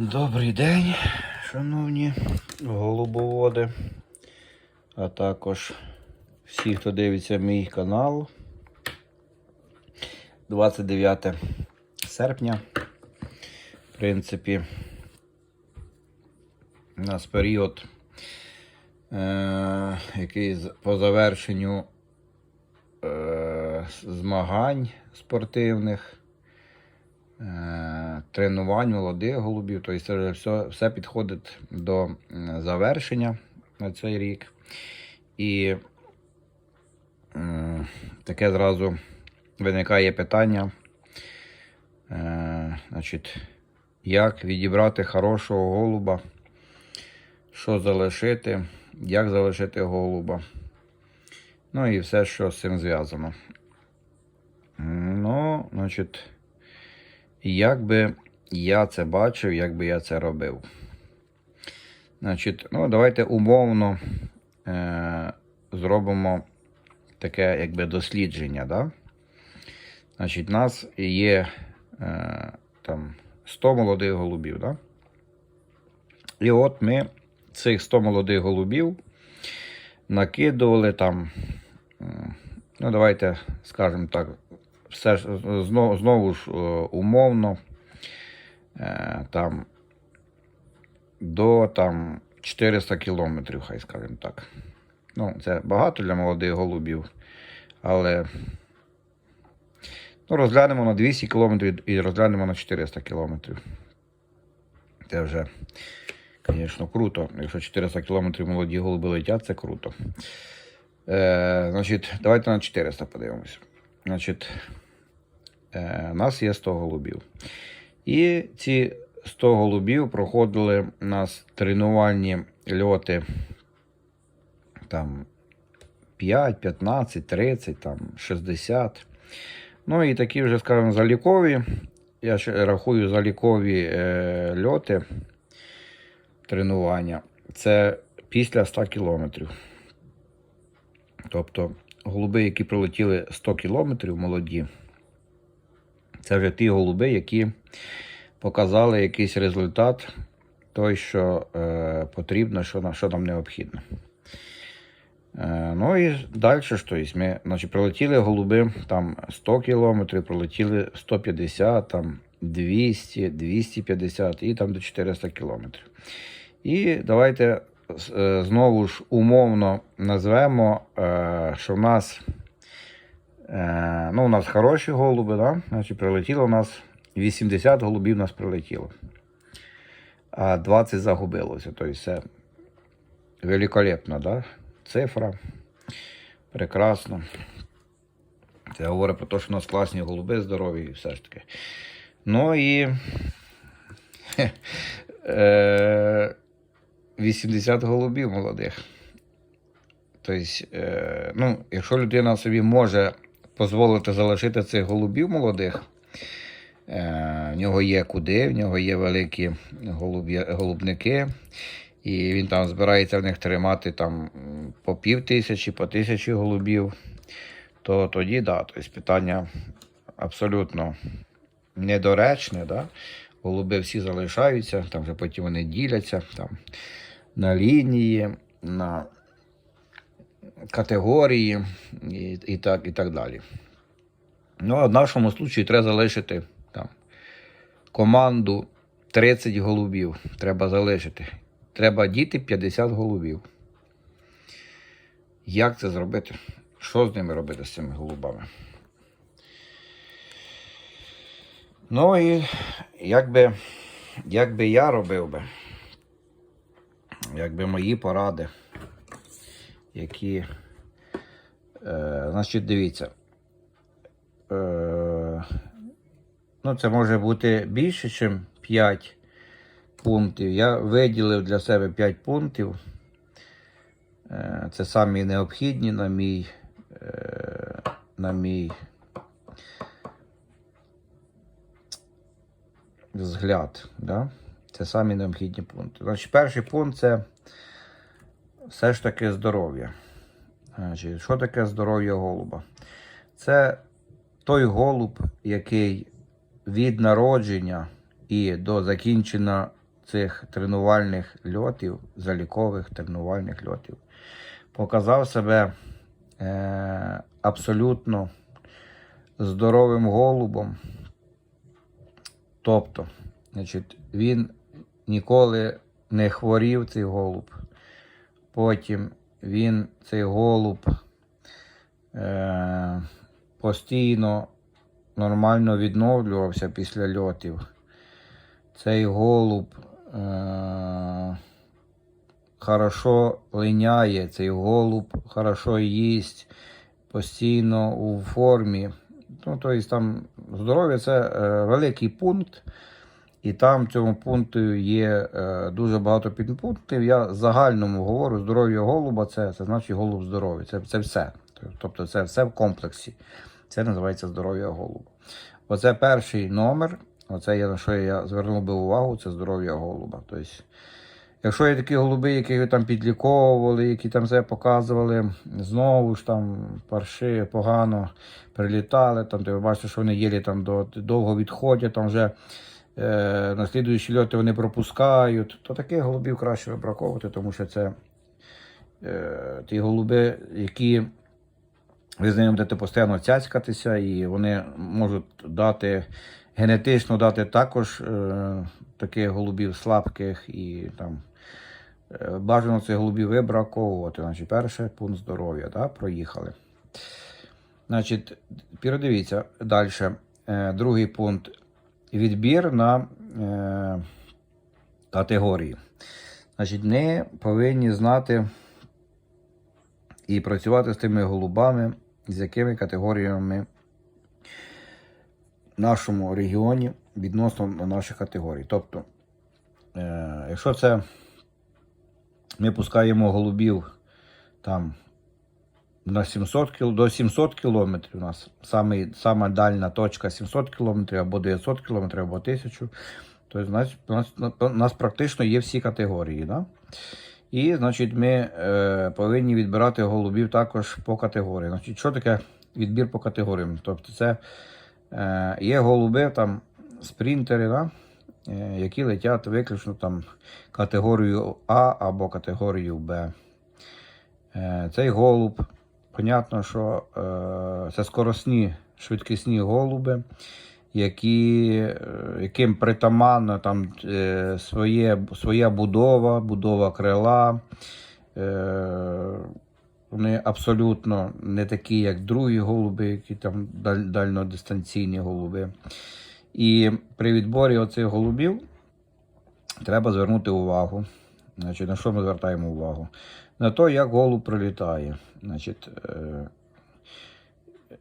Добрий день, шановні голубоводи, а також всі, хто дивиться мій канал. 29 серпня. В принципі, у нас період, е- який по завершенню е- змагань спортивних тренувань молодих голубів. Тобто все, все підходить до завершення на цей рік. І е, таке зразу виникає питання, е, значить, як відібрати хорошого голуба, що залишити, як залишити голуба. Ну і все, що з цим зв'язано. Ну, значить, як би я це бачив, як би я це робив. Значить, ну, давайте умовно е- зробимо таке якби дослідження. Да? Значить, у нас є е- там 100 молодих голубів. Да? І от ми цих 100 молодих голубів накидували там, ну, давайте скажемо так, все ж знову, знову ж е, умовно е, там до там 400 кілометрів, хай скажемо так. Ну, це багато для молодих голубів, але ну, розглянемо на 200 кілометрів і розглянемо на 400 кілометрів. Це вже, звісно, круто. Якщо 400 кілометрів молоді голуби летять, це круто. Е, значить, давайте на 400 подивимося. Значить, е, у нас є 100 голубів. І ці 100 голубів проходили у нас тренувальні льоти там 5, 15, 30, там 60. Ну і такі вже, скажімо, залікові. Я ще рахую залікові е, льоти тренування. Це після 100 кілометрів. Тобто голуби, які пролетіли 100 кілометрів молоді, це вже ті голуби, які показали якийсь результат, той, що е, потрібно, що, що нам необхідно. Е, ну і далі ж, тобто, ми значить, прилетіли голуби там 100 кілометрів, пролетіли 150, там 200, 250 і там до 400 кілометрів. І давайте знову ж умовно назвемо, е, що в нас, е, ну, у нас хороші голуби, да? значить, прилетіло у нас 80 голубів у нас прилетіло. А 20 загубилося. Тобто це великолепна да? цифра. Прекрасно. Це говорить про те, що у нас класні голуби здорові і все ж таки. Ну і е, 80 голубів молодих. Тобто, е, ну, якщо людина собі може дозволити залишити цих голубів молодих, е, в нього є куди, в нього є великі голубники, і він там збирається в них тримати там по пів тисячі, по тисячі голубів, то тоді да, тобто питання абсолютно недоречне. Да? Голуби всі залишаються, там вже потім вони діляться там, на лінії, на категорії і, і, так, і так далі. Ну, а в нашому случаї треба залишити там, команду 30 голубів. Треба залишити. Треба діти 50 голубів. Як це зробити? Що з ними робити з цими голубами? Ну і як би, як би я робив би, якби мої поради, які, е, значить, дивіться, е, ну, це може бути більше, ніж 5 пунктів. Я виділив для себе 5 пунктів. Е, це самі необхідні на мій, е, на мій взгляд. Да? Це самі необхідні пункти. Значить, перший пункт це все ж таки здоров'я. Значить, що таке здоров'я голуба? Це той голуб, який від народження і до закінчення цих тренувальних льотів, залікових тренувальних льотів, показав себе е, абсолютно здоровим голубом. Тобто, значить, він ніколи не хворів, цей голуб. Потім він, цей голуб, е, постійно нормально відновлювався після льотів. Цей голуб е, хорошо линяє, цей голуб хорошо їсть, постійно у формі. Ну, тобто там здоров'я це е, великий пункт, і там в цьому пункту є е, дуже багато підпунктів. Я загальному говорю, здоров'я голуба це, це значить голуб здоровий. Це, це все. Тобто це все в комплексі. Це називається здоров'я голуба. Оце перший номер. Оце я на що я звернув би увагу, це здоров'я голуба. Тобто, якщо є такі голуби, які там підліковували, які там все показували, знову ж там парши погано прилітали, там, ти ви бачите, що вони єлі там довго відходять, там вже на слідуючі льоти вони пропускають, то таких голубів краще вибраковувати, тому що це е, ті голуби, які ви з ними будете постійно цяцькатися, і вони можуть дати генетично дати також е, таких голубів слабких і там. е, Бажано цих голубів вибраковувати. Значить, перший пункт здоров'я, да, проїхали. Значить, передивіться далі. Е, другий пункт. Відбір на е, категорії. Значить, не повинні знати і працювати з тими голубами, з якими категоріями в нашому регіоні відносно наших категорій. Тобто, е, якщо це ми пускаємо голубів там на 700 кіл, до 700 кілометрів, у нас самий, сама дальня точка 700 кілометрів або 900 кілометрів, або 1000, то значить, у нас, у нас практично є всі категорії. Да? І, значить, ми е, повинні відбирати голубів також по категорії. Значить, що таке відбір по категоріям? Тобто, це е, є голуби там спринтери, да? е, які летять виключно там категорію А або категорію Б. Е, цей голуб, понятно, що е, це скоросні швидкісні голуби, які, е, яким притаманна там е, своє, своя будова, будова крила. Е, вони абсолютно не такі, як другі голуби, які там даль, дальнодистанційні голуби. І при відборі оцих голубів треба звернути увагу. Значить, на що ми звертаємо увагу? На те, як голуб прилітає. Е,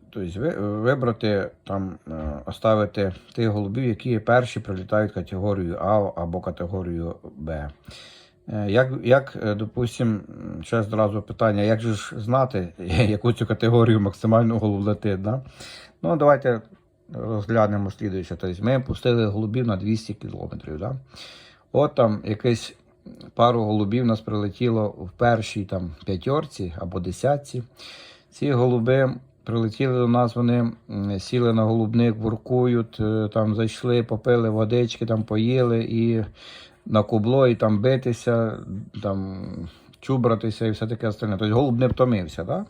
тобто вибрати, там, е, оставити тих голубів, які перші прилітають категорію А або категорію Б. Е, Як, як допустим, ще зразу питання, як же ж знати, яку цю категорію максимально голуб летить? Да? Ну, давайте розглянемо слідуюче. Тобто ми пустили голубів на 200 кілометрів. Да? От там якесь пару голубів у нас прилетіло в першій там п'ятерці або десятці. Ці голуби прилетіли до нас, вони сіли на голубник, воркують, е, там зайшли, попили водички, там поїли і на кубло, і там битися, там чубратися і все таке остальне. Тобто голуб не втомився. Да?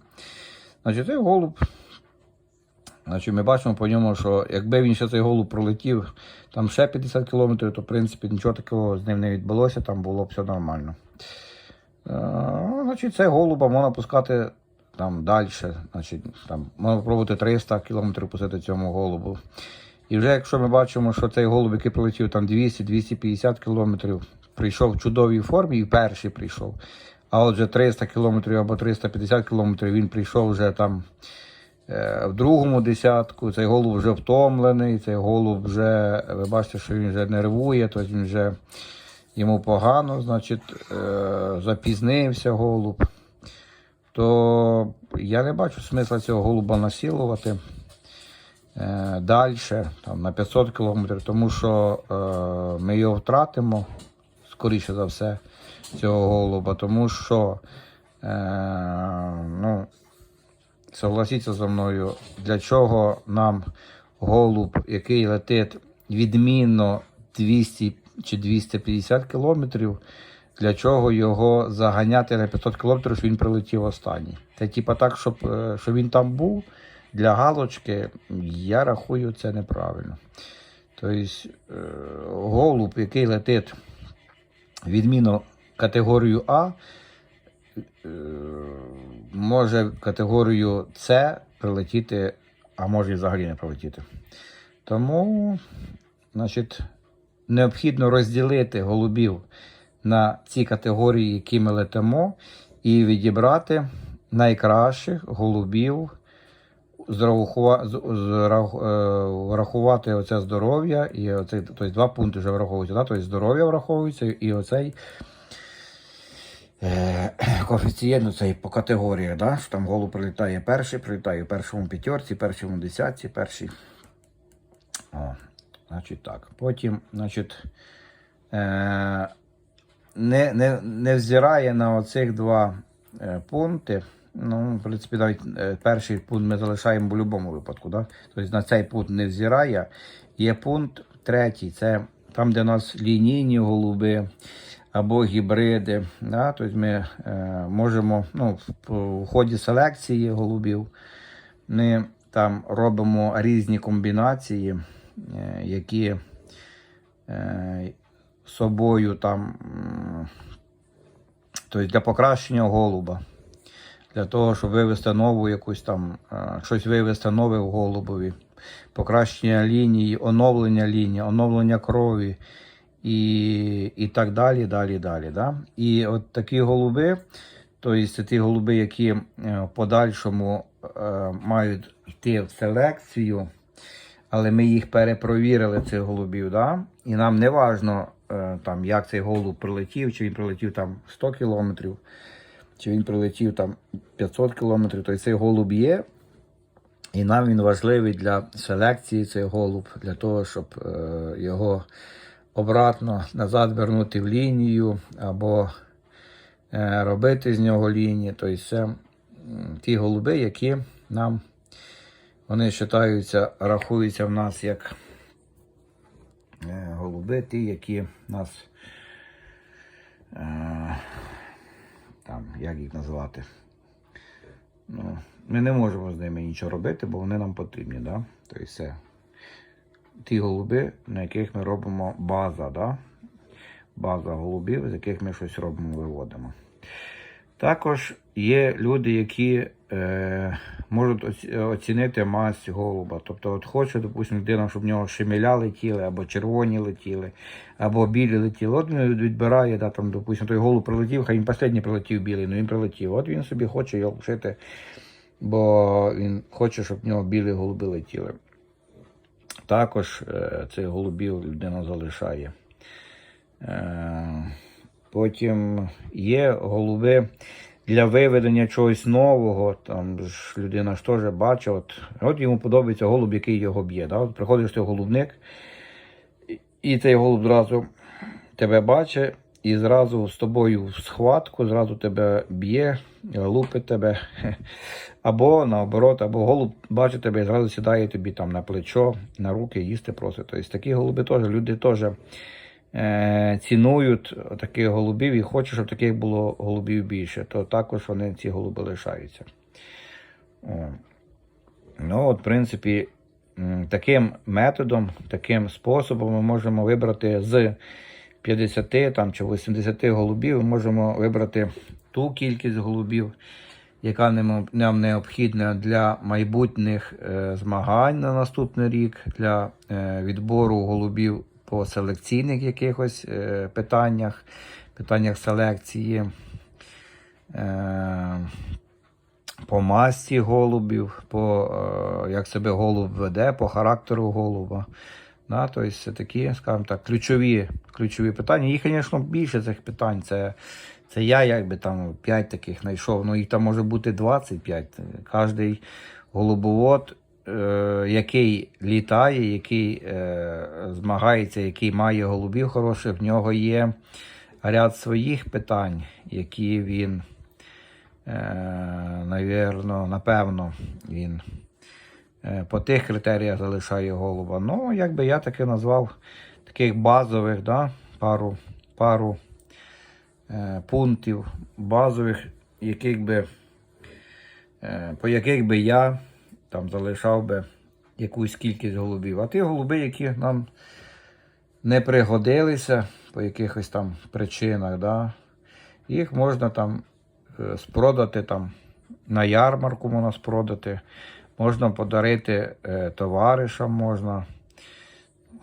Значить, голуб. Значить, ми бачимо по ньому, що якби він ще цей голуб пролетів там ще 50 кілометрів, то в принципі нічого такого з ним не відбулося, там було б все нормально. Е, значить, цей голуба можна пускати там далі. Значить, там, можна пробувати 300 кілометрів пустити цьому голубу. І вже якщо ми бачимо, що цей голуб, який прилетів там 200-250 кілометрів, прийшов в чудовій формі і перший прийшов. А отже 300 кілометрів або 350 кілометрів він прийшов вже там в другому десятку. Цей голуб вже втомлений, цей голуб вже, ви бачите, що він вже нервує, тобто він вже йому погано, значить, е, запізнився голуб. То я не бачу смисла цього голуба насилувати е, далі, там, на 500 кілометрів, тому що е, ми його втратимо, скоріше за все, цього голуба, тому що, е, ну, согласіться зі мною, для чого нам голуб, який летить відмінно 200 чи 250 кілометрів. Для чого його заганяти на 500 кілометрів, щоб він прилетів останній? Це типа так, щоб, е, щоб він там був для галочки, я рахую, це неправильно. Тобто е, голуб, який летить відмінно категорію А, може категорію С прилетіти, а може і взагалі не прилетіти. Тому, значить, необхідно розділити голубів на ці категорії, які ми летимо, і відібрати найкращих голубів, е, врахувати оце здоров'я, і оце, тобто два пункти вже враховуються. Да? Тобто здоров'я враховується, і оцей е, коефіцієнт ну, цей по категоріях, да? що там голуб прилітає перший, прилітає в першому п'ятерці, першому десятці, перший. О, значить так. Потім, значить, е, не, не, не взирає на оцих два е, пункти. Ну, в принципі, навіть перший пункт ми залишаємо в будь-якому випадку. Да? Тобто на цей пункт не взирає. Є пункт третій, це там, де у нас лінійні голуби або гібриди. Да? Тобто ми е, можемо ну, в, ході селекції голубів ми там робимо різні комбінації, е, які е, собою там, тобто для покращення голуба, для того, щоб вивести нову якусь там, щось вивести нове в голубові, покращення лінії, оновлення лінії, оновлення крові і, і так далі, далі, далі. Да? І от такі голуби, тобто ті голуби, які е, в подальшому е, мають йти в селекцію, але ми їх перепровірили, цих голубів, да? і нам не важно, е, там, як цей голуб прилетів, чи він прилетів там 100 кілометрів, чи він прилетів там 500 кілометрів, то цей голуб є. І нам він важливий для селекції цей голуб, для того, щоб е, його обратно назад вернути в лінію, або е, робити з нього лінії. Тобто це ті голуби, які нам вони вважаються, рахуються в нас як е, голуби, ті, які нас е, там, як їх назвати? Ну, ми не можемо з ними нічого робити, бо вони нам потрібні. Да? Тобто це ті голуби, на яких ми робимо база. Да? База голубів, з яких ми щось робимо, виводимо. Також є люди, які е, можуть оцінити мазь голуба. Тобто, от хоче, допустимо, людина, щоб в нього шемеля летіли, або червоні летіли, або білі летіли. От він відбирає, да, там, допустимо, той голуб прилетів, хай він останній прилетів білий, але він прилетів. От він собі хоче його вшити, бо він хоче, щоб в нього білі голуби летіли. Також е, цих голубів людина залишає. Е, Потім є голуби для виведення чогось нового. Там ж людина ж теж бачить, от, от йому подобається голуб, який його б'є. Да? От приходиш ти голубник, і цей голуб зразу тебе бачить і зразу з тобою в схватку, зразу тебе б'є, лупить тебе. Або наоборот, або голуб бачить тебе і зразу сідає тобі там на плечо, на руки, їсти просить. Тобто такі голуби теж люди теж е, цінують таких голубів і хочуть, щоб таких було голубів більше, то також вони ці голуби лишаються. О. Ну, от, в принципі, таким методом, таким способом ми можемо вибрати з 50 там, чи 80 голубів, ми можемо вибрати ту кількість голубів, яка нам необхідна для майбутніх е, змагань на наступний рік, для е, відбору голубів по селекційних якихось е, питаннях, питаннях селекції. По масті голубів, по як себе голуб веде, по характеру голуба. Да, тобто це такі, скажімо так, ключові, ключові питання. Їх, звісно, більше цих питань. Це, це я якби там 5 таких знайшов. Ну їх там може бути 25. Кожний голубовод, е, який літає, який е, змагається, який має голубів хороших, в нього є ряд своїх питань, які він. Е, навірно, напевно, він е, по тих критеріях залишає голуба. Ну, як би я таки назвав таких базових, да, пару, пару пунктів базових, яких би, е, по яких би я там залишав би якусь кількість голубів. А ті голуби, які нам не пригодилися по якихось там причинах, да, їх можна там е, спродати там на ярмарку можна спродати, можна подарити е, товаришам можна.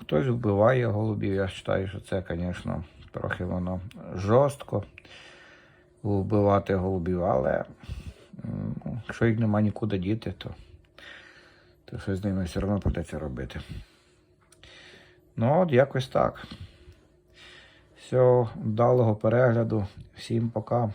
Хтось вбиває голубів, я вважаю, що це, звісно, трохи воно жорстко вбивати голубів, але ну, якщо їх нема нікуди діти, то, то щось з ними все одно придеться робити. Ну, от якось так. Все, вдалого перегляду. Всім пока.